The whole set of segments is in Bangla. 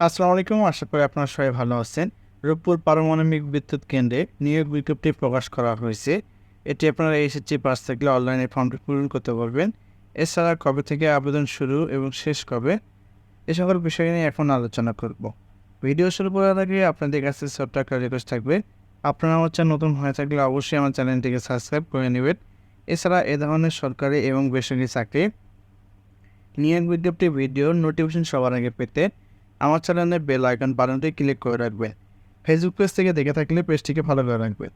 আসসালামু আলাইকুম, আশা করি আপনারা সবাই ভালো আছেন। রূপপুর পারমাণবিক বিদ্যুৎ কেন্দ্রে নিয়োগ বিজ্ঞপ্তি প্রকাশ করা হয়েছে। এটি আপনারা এসএসসি পাস থাকলে অনলাইনে ফর্মটি পূরণ করতে পারবেন। এছাড়া কবে থেকে আবেদন শুরু এবং শেষ কবে, এ সকল বিষয় নিয়ে এখন আলোচনা করব। ভিডিও শুরু করার আগে আপনাদের কাছে ছোট্ট একটা রিকোয়েস্ট থাকবে। আপনারা হচ্ছে নতুন হয়ে থাকলে অবশ্যই আমার চ্যানেলটিকে সাবস্ক্রাইব করে নেবেন। এছাড়া এ ধরনের সরকারি এবং বেসরকারি চাকরি নিয়োগ বিজ্ঞপ্তি, ভিডিও নোটিফিকেশন সবার আগে পেতে আমার চ্যানেলের বেল আইকন বাটনটি ক্লিক করে রাখবেন ফেসবুক পেজ থেকে দেখে থাকলে পেজটিকে ফলো করে রাখবে।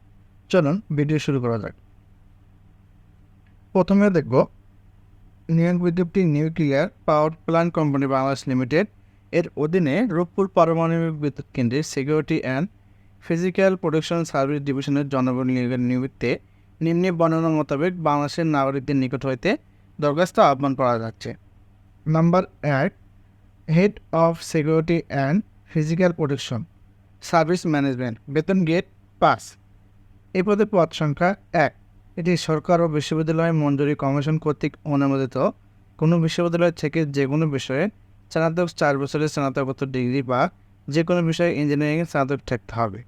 চলুন ভিডিও শুরু করা যাক। প্রথমে দেখব, নিয়োগ বিজ্ঞপ্তি nuclear power plant company Bangladesh limited এর অধীনে রূপপুর পারমাণবিক বিদ্যুৎ কেন্দ্রের security and physical protection service ডিভিশনের জনগণ নিয়োগের নিমিত্তে নিম্নে বর্ণনা মোতাবেক বাংলাদেশের নাগরিকদের নিকট হইতে দরখাস্ত আহ্বান করা যাচ্ছে। নাম্বার এক head of security and physical protection, service management, বেতন গেট পাস। এই পদে পদ সংখ্যা এক। এটি সরকার ও বিশ্ববিদ্যালয় মঞ্জুরি কমিশন কর্তৃক অনুমোদিত। কোনো বিশ্ববিদ্যালয় থেকে যে কোনো বিষয়ে স্নাতক চার বছরের স্নাতকোত্তর ডিগ্রি বা যে কোনো বিষয়ে ইঞ্জিনিয়ারিং স্নাতক থাকতে হবে।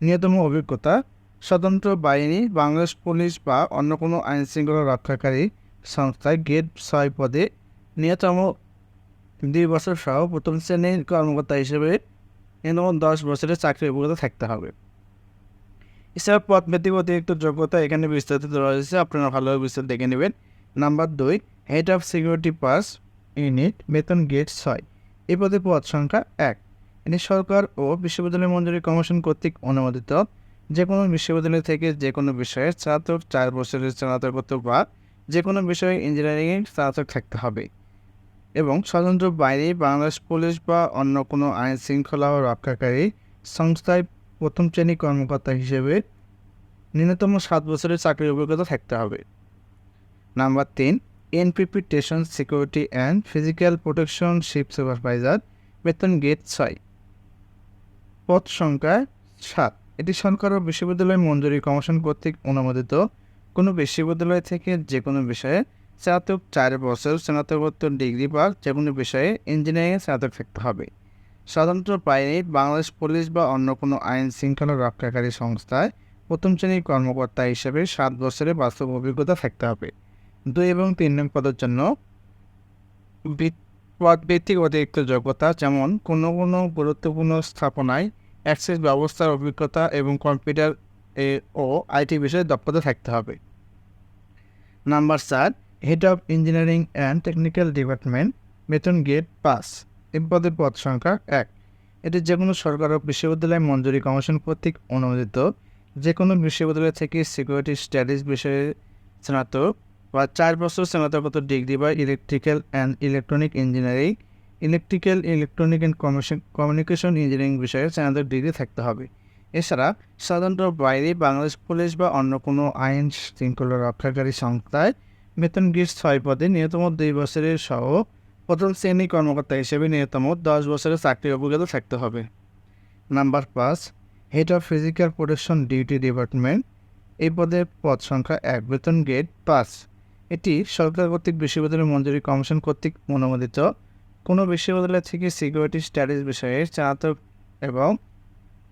নিয়তম অভিজ্ঞতা, স্বতন্ত্র বাহিনী, বাংলাদেশ পুলিশ বা অন্য কোনো আইন শৃঙ্খলা রক্ষাকারী সংস্থায় গেট ছয় পদে নিয়তম দুই বছর সহ প্রথম শ্রেণির কর্মকর্তা হিসেবে ন্যূনতম দশ বছরের চাকরির অভিজ্ঞতা থাকতে হবে। এছাড়া পদ অতিরিক্ত যোগ্যতা এখানে বিস্তারিত দেওয়া হয়েছে, আপনারা ভালোভাবে বিস্তারিত দেখে নেবেন। নাম্বার দুই হেড অফ সিকিউরিটি পাস ইউনিট বেতন গেট ছয়। এই পদে পদ সংখ্যা এক। এটি সরকার ও বিশ্ববিদ্যালয় মঞ্জুরি কমিশন কর্তৃক অনুমোদিত। যে কোনো বিশ্ববিদ্যালয় থেকে যে কোনো বিষয়ে স্নাতক চার বছরের স্নাতকোত্তর বা যে কোনো বিষয়ে ইঞ্জিনিয়ারিংয়ের স্নাতক থাকতে হবে। এবং স্বতন্ত্র বাইরে বাংলাদেশ পুলিশ বা অন্য কোনো আইন শৃঙ্খলা ও রক্ষাকারী সংস্থায় প্রথম শ্রেণি কর্মকর্তা হিসেবে ন্যূনতম সাত বছরের চাকরির অভিজ্ঞতা থাকতে হবে। নাম্বার তিন NPP station security and physical protection shift supervisor বেতন গেট ছয়। পদ সংখ্যা সাত, এটি সরকার ও বিশ্ববিদ্যালয় মঞ্জুরি কমিশন কর্তৃক অনুমোদিত। কোনো বিশ্ববিদ্যালয় থেকে যে কোনো বিষয়ে স্নাতক চার বছর স্নাতকোত্তর ডিগ্রি বা যে কোনো বিষয়ে ইঞ্জিনিয়ারিংয়ে স্নাতক থাকতে হবে। স্বতন্ত্র বাহিনী বাংলাদেশ পুলিশ বা অন্য কোনো আইন শৃঙ্খলা রক্ষাকারী সংস্থায় প্রথম শ্রেণির কর্মকর্তা হিসেবে সাত বছরের বাস্তব অভিজ্ঞতা থাকতে হবে। দুই এবং তিন নং পদের জন্য পদ ভিত্তিক অতিরিক্ত যোগ্যতা যেমন কোনো কোনো গুরুত্বপূর্ণ স্থাপনায় অ্যাক্সেস ব্যবস্থার অভিজ্ঞতা এবং কম্পিউটার এ ও আইটি বিষয়ে দক্ষতা থাকতে হবে। নাম্বার চার head of engineering and technical department বেতন গেট পাস এই পদের পদ সংখ্যা এক। এটি যে কোনো সরকার ও বিশ্ববিদ্যালয় মঞ্জুরি কমিশন কর্তৃক অনুমোদিত। যে কোনো বিশ্ববিদ্যালয় থেকে সিকিউরিটি স্টাডিজ বিষয়ে স্নাতক বা চার বছর স্নাতকোত্তর ডিগ্রি বা electrical and electronic engineering, electrical electronic and communication engineering বিষয়ে স্নাতক ডিগ্রি থাকতে হবে। এছাড়া সাধারণত বাইরে বাংলাদেশ পুলিশ বা অন্য কোনো আইন শৃঙ্খলা রক্ষাকারী সংস্থায় বেতন গিস ছয় পদে নিহতম দুই বছরের সহ প্রথম শ্রেণি কর্মকর্তা হিসেবে নিহতম দশ বছরের চাকরির অভিজ্ঞতা থাকতে হবে। নাম্বার পাঁচ head of physical protection duty department এই পদের পদ সংখ্যা এক বেতন গেট পাঁচ। এটি সরকার কর্তৃক বিশ্ববিদ্যালয় মঞ্জুরি কমিশন কর্তৃক অনুমোদিত। কোনো বিশ্ববিদ্যালয় থেকে সিকিউরিটি স্টাডিজ বিষয়ে স্নাতক এবং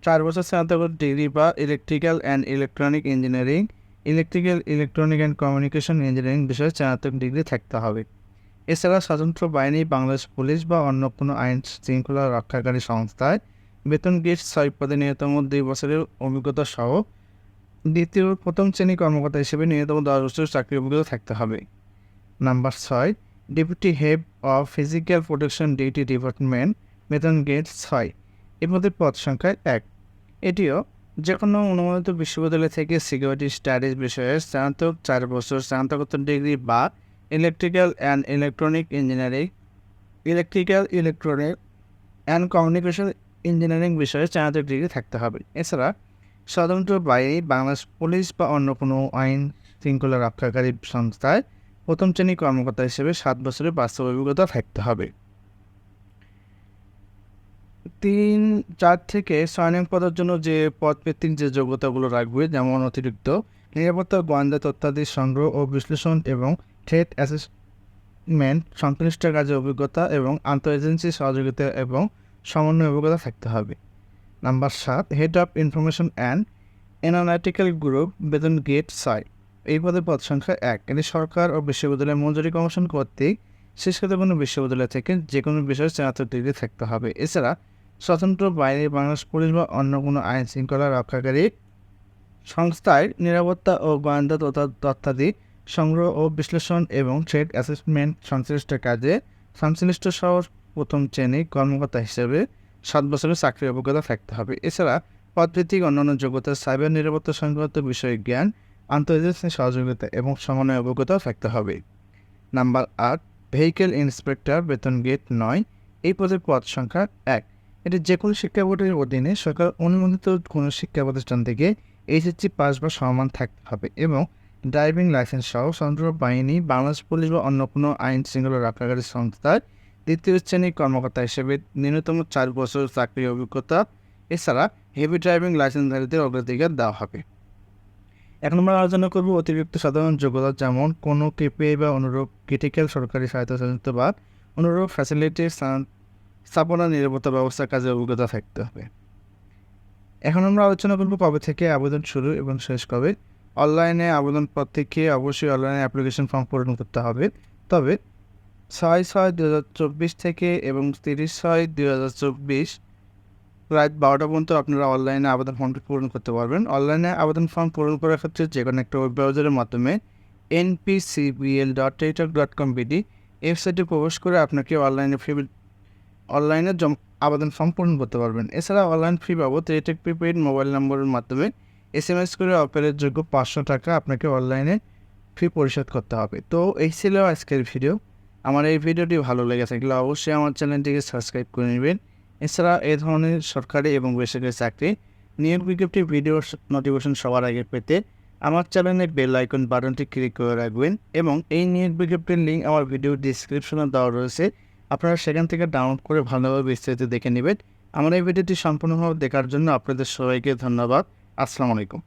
চার বছর স্নাতক ডিগ্রি বা electrical and electronic engineering electrical electronic and communication engineering বিষয়ে স্নাতক ডিগ্রি থাকতে হবে। এছাড়া স্বতন্ত্র বাহিনী, বাংলাদেশ পুলিশ বা অন্য কোনো আইন শৃঙ্খলা রক্ষাকারী সংস্থায় বেতন গেট ছয় পদে ন্যূনতম দুই বছরের অভিজ্ঞতা সহ দ্বিতীয় প্রথম শ্রেণি কর্মকর্তা হিসেবে ন্যূনতম দশ বছর চাকরি অভিজ্ঞতা থাকতে হবে। নাম্বার ছয় deputy head of physical protection duty department বেতন গেট ছয়। এর মধ্যে পদ সংখ্যা এক। এটিও যে কোনো অনুমোদিত বিশ্ববিদ্যালয় থেকে সিকিউরিটি স্টাডিজ বিষয়ে স্নাতক চার বছর স্নাতকোত্তর ডিগ্রি বা electrical and electronic engineering electrical electronic and communication engineering বিষয়ে স্নাতক ডিগ্রি থাকতে হবে। এছাড়া স্বতন্ত্র বাইরে বাংলাদেশ পুলিশ বা অন্য কোনো আইন শৃঙ্খলা রক্ষাকারী সংস্থায় প্রথম শ্রেণি কর্মকর্তা হিসেবে সাত বছরের বাস্তব অভিজ্ঞতা থাকতে হবে। তিন চার থেকে ছয় নং পদের জন্য যে পদ ভিত্তিক যে যোগ্যতাগুলো রাখবে, যেমন অতিরিক্ত নিরাপত্তা, গোয়েন্দা তথ্যাদি সংগ্রহ ও বিশ্লেষণ এবং থ্রেট অ্যাসেসমেন্ট সংশ্লিষ্ট কাজে অভিজ্ঞতা এবং আন্তঃ এজেন্সি সহযোগিতা এবং সমন্বয় অভিজ্ঞতা থাকতে হবে। নাম্বার সাত head of information and analytical group বেতন গেট ছয়। এই পদের পদ সংখ্যা এক। এটি সরকার ও বিশ্ববিদ্যালয় মঞ্জুরি কমিশন কর্তৃক শিক্ষিত কোনো বিশ্ববিদ্যালয় থেকে যে কোনো বিষয়ে স্নাতক ডিগ্রি থাকতে হবে। এছাড়া স্বতন্ত্র বাইরে বাংলাদেশ পুলিশ বা অন্য কোনো আইন শৃঙ্খলা রক্ষাকারী সংস্থায় নিরাপত্তা ও গোয়েন্দা তথা তথ্যাদি সংগ্রহ ও বিশ্লেষণ এবং ট্রেড অ্যাসেসমেন্ট সংশ্লিষ্ট কাজে সংশ্লিষ্ট সহ প্রথম শ্রেণি কর্মকর্তা হিসেবে সাত বছরের চাকরির অভিজ্ঞতা থাকতে হবে। এছাড়া পদভিত্তিক অন্যান্য যোগ্যতা, সাইবার নিরাপত্তা সংক্রান্ত বিষয়ে জ্ঞান, আন্তর্জাতিক সহযোগিতা এবং সমন্বয় অভিজ্ঞতাও থাকতে হবে। নাম্বার আট ভেহিকেল ইন্সপেক্টর বেতন গেট নয়। এই পদের পদ সংখ্যা এক। এটি যে কোনো শিক্ষা বোর্ডের অধীনে সরকার অনুমোদিত কোনো শিক্ষা প্রতিষ্ঠান থেকে এইচএসসি পাস বা সমান থাকতে হবে এবং ড্রাইভিং লাইসেন্স সহ সন্ত্র বাহিনী, বাংলাদেশ পুলিশ বা অন্য কোনো আইন শৃঙ্খলা রক্ষাকারী সংস্থার দ্বিতীয় শ্রেণির কর্মকর্তা হিসেবে ন্যূনতম চার বছর চাকরির অভিজ্ঞতা, এছাড়া হেভি ড্রাইভিং লাইসেন্সধারীদের অগ্রাধিকার দেওয়া হবে। এখন আমরা আলোচনা করব অতিরিক্ত সাধারণ যোগ্যতা যেমন কোনো কেপিআই বা অনুরূপ ক্রিটিক্যাল সরকারি স্বায়ত্তশাসিত বা অনুরূপ ফ্যাসিলিটির স্থাপনা, নিরাপত্তা ব্যবস্থার কাজে অভিজ্ঞতা থাকতে হবে। এখন আমরা আলোচনা করব কবে থেকে আবেদন শুরু এবং শেষ কবে। অনলাইনে আবেদন থেকে অবশ্যই অনলাইনে অ্যাপ্লিকেশন ফর্ম পূরণ করতে হবে। তবে ছয় ছয় দু হাজার চব্বিশ থেকে এবং তিরিশ ছয় দু হাজার চব্বিশ রাত বারোটা পর্যন্ত আপনারা অনলাইনে আবেদন ফর্মটি পূরণ করতে পারবেন। অনলাইনে আবেদন ফর্ম পূরণ করার ক্ষেত্রে যে কোনো একটা ওয়েব ব্রাউজারের মাধ্যমে এনপিসিবিএল ডট টেটক ডট কম বিডি ওয়েবসাইটে প্রবেশ করে আপনাকে অনলাইনে অনলাইনে আবেদন ফর্ম পূরণ করতে পারবেন। এছাড়া অনলাইন ফি বাবদ টেটেক প্রিপেড মোবাইল নম্বরের মাধ্যমে এস এম এস করে অপেরের যোগ্য পাঁচশো টাকা আপনাকে অনলাইনে ফি পরিশোধ করতে হবে। তো এই ছিল আজকের ভিডিও। আমার এই ভিডিওটি ভালো লেগে থাকলে অবশ্যই আমার চ্যানেলটিকে সাবস্ক্রাইব করে নেবেন। এছাড়া এই ধরনের সরকারি এবং বেসরকারি চাকরি, নিয়োগ বিজ্ঞপ্তি, ভিডিও নোটিফিকেশন সবার আগে পেতে আমার চ্যানেলে বেল আইকন বাটনটি ক্লিক করে রাখবেন এবং এই নিয়োগ বিজ্ঞপ্তির লিঙ্ক আমার ভিডিও ডিসক্রিপশনে দেওয়া রয়েছে। আপনারা সেখান থেকে ডাউনলোড করে ভালোভাবে বিস্তারিত দেখে নেবেন। আমার এই ভিডিওটি সম্পূর্ণভাবে দেখার জন্য আপনাদের সবাইকে ধন্যবাদ। আসসালামু আলাইকুম।